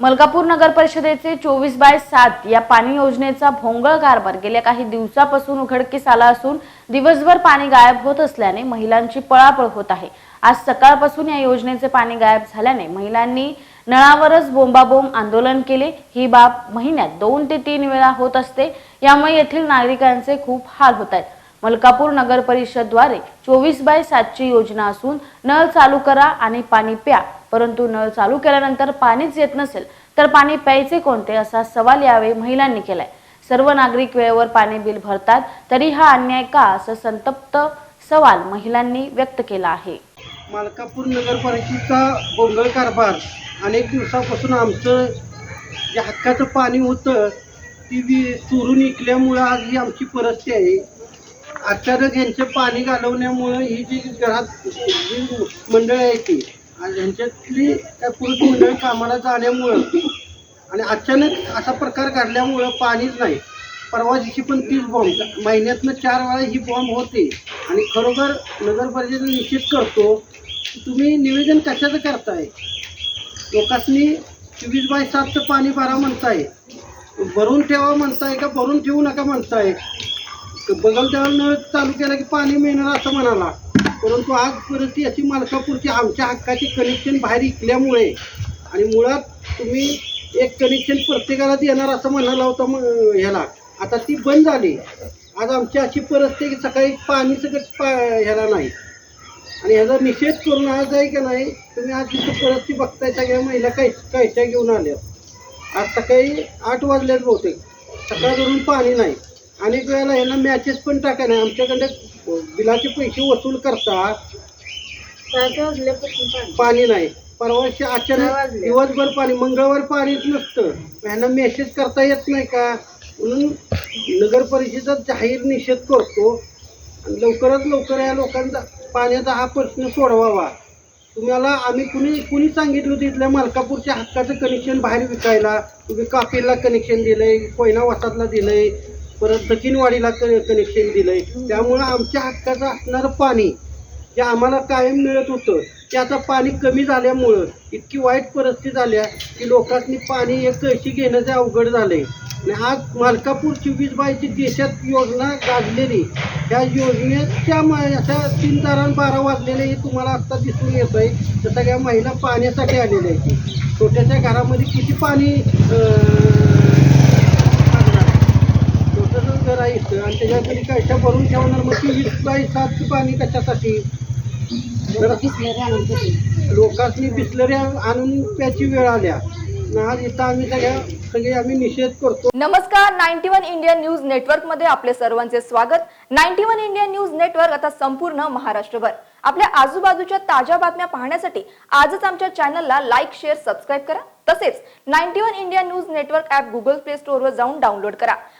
मलकापूर नगर परिषदेचे चोवीस बाय सात या पाणी योजनेचा भोंगळ कारभार गेल्या काही दिवसापासून उघडकीस आला असून दिवसभर पाणी गायब होत असल्याने महिलांची पळापळ होत आहे. आज सकाळपासून या योजनेचे पाणी गायब झाल्याने महिलांनी नळावरच बोंबाबोंब आंदोलन केले. ही बाब महिन्यात दोन ते तीन वेळा होत असते. यामुळे येथील नागरिकांचे खूप हाल होत आहेत. मलकापूर नगर परिषदद्वारे चोवीस बाय सातची योजना असून नळ चालू करा आणि पाणी प्या. परंतु नळ चालू केल्यानंतर पाणीच येत नसेल तर पाणी प्यायचे कोणते असा सवाल यावेळी महिलांनी केलाय. सर्व नागरिक वेळेवर पाणी बिल भरतात तरी हा अन्याय का असं संतप्त सवाल महिलांनी व्यक्त केला आहे. मालकापूर नगर परिषदेचा गोंधळ कारभार अनेक दिवसापासून आमचं जे हक्काचं पाणी होतं ती बी चोरून विकल्यामुळं आज ही आमची परिस्थिती आहे. अचानक यांचं पाणी घालवण्यामुळं ही जी घरात जी मंडळ आहे ती आणि ह्यांच्यातली त्या पुरुष मंडळी कामाला जाण्यामुळं आणि अचानक असा प्रकार घडल्यामुळं पाणीच नाही. परवा दिवशी पण तीच बॉम्ब महिन्यातनं चार वेळा ही बॉम्ब होते. आणि खरोखर नगर परिषद निश्चित करतो तुम्ही निवेदन कशाचं करताय? लोकांनी चोवीस बाय सातचं पाणी भरा म्हणताय. भरून ठेवा म्हणताय का भरून ठेवू नका म्हणताय? बगल नळ चालू केला की पाणी मिळणार असं म्हणाला. परंतु आजपर्यंत याची मालकापूरची आमच्या हक्काचे कनेक्शन बाहेर इकल्यामुळे आणि मुळात तुम्ही एक कनेक्शन प्रत्येकाला देणार असं म्हणाला होता मग ह्याला. आता ती बंद झाली. आज आमची अशी परिस्थिती की सकाळी पाणी सगळं पा ह्याला नाही. आणि ह्याचा निषेध करून आज आहे की नाही तुम्ही आज तिथं परिस्थिती बघताय सगळ्या महिला काय कायच्या घेऊन आल्या आज सकाळी आठ वाजल्यात बहुतेक. सकाळ धरून पाणी नाही. अनेक वेळेला ह्यांना मॅचेस पण टाका नाही. आमच्याकडे बिलाचे पैसे वसूल करता पाणी. नाही. परवाशी अचानक दिवसभर पाणी मंगळवार पाणीच नसतं. ह्यांना मेसेज करता येत नाही का? म्हणून नगर परिषदेत जाहीर निषेध करतो. आणि लवकरात लवकर या लोकांचा पाण्याचा हा प्रश्न सोडवावा. तुम्हाला आम्ही कुणी कुणी सांगितलं होतं इथल्या मालकापूरच्या हक्काचं कनेक्शन बाहेर विकायला? तुम्ही कापेरला कनेक्शन दिलंय कोयना वासातला दिलंय. परत दक्षिणवाडीला कनेक्शन दिलंय. त्यामुळं आमच्या हक्काचं असणारं पाणी जे आम्हाला कायम मिळत होतं ते आता पाणी कमी झाल्यामुळं इतकी वाईट परिस्थिती झाल्या की लोकांनी पाणी एक कळशी घेणं ते अवघड झालंय. आणि आज मालकापूरची वीज बायची देशात योजना गाजलेली त्या योजनेच्या अशा तीन दारां बारा वाजलेले हे तुम्हाला आत्ता दिसून येत आहे तर सगळ्या महिला पाण्यासाठी आलेल्या आहेत. छोट्याशा घरामध्ये किती पाणी त्याच्याकडे कशा भरून ठेवणार? मग चोवीस बाय सातचं पाणी कशासाठी? लोकांनी बिस्लरी आणून प्याची वेळ आल्या. आणि आज इथं आम्ही सगळ्या सगळे आम्ही निषेध करतो. नमस्कार नाईन्टी वन इंडिया न्यूज नेटवर्कमध्ये आपले सर्वांचे स्वागत. Ninety one India news network आता संपूर्ण महाराष्ट्रभर. आपल्या आजूबाजूच्या ताज्या बातम्या पाहण्यासाठी आजच आमच्या चॅनलला लाईक शेअर सबस्क्राईब करा. तसेच ninety one India news network app Google play store वर जाऊन डाउनलोड करा.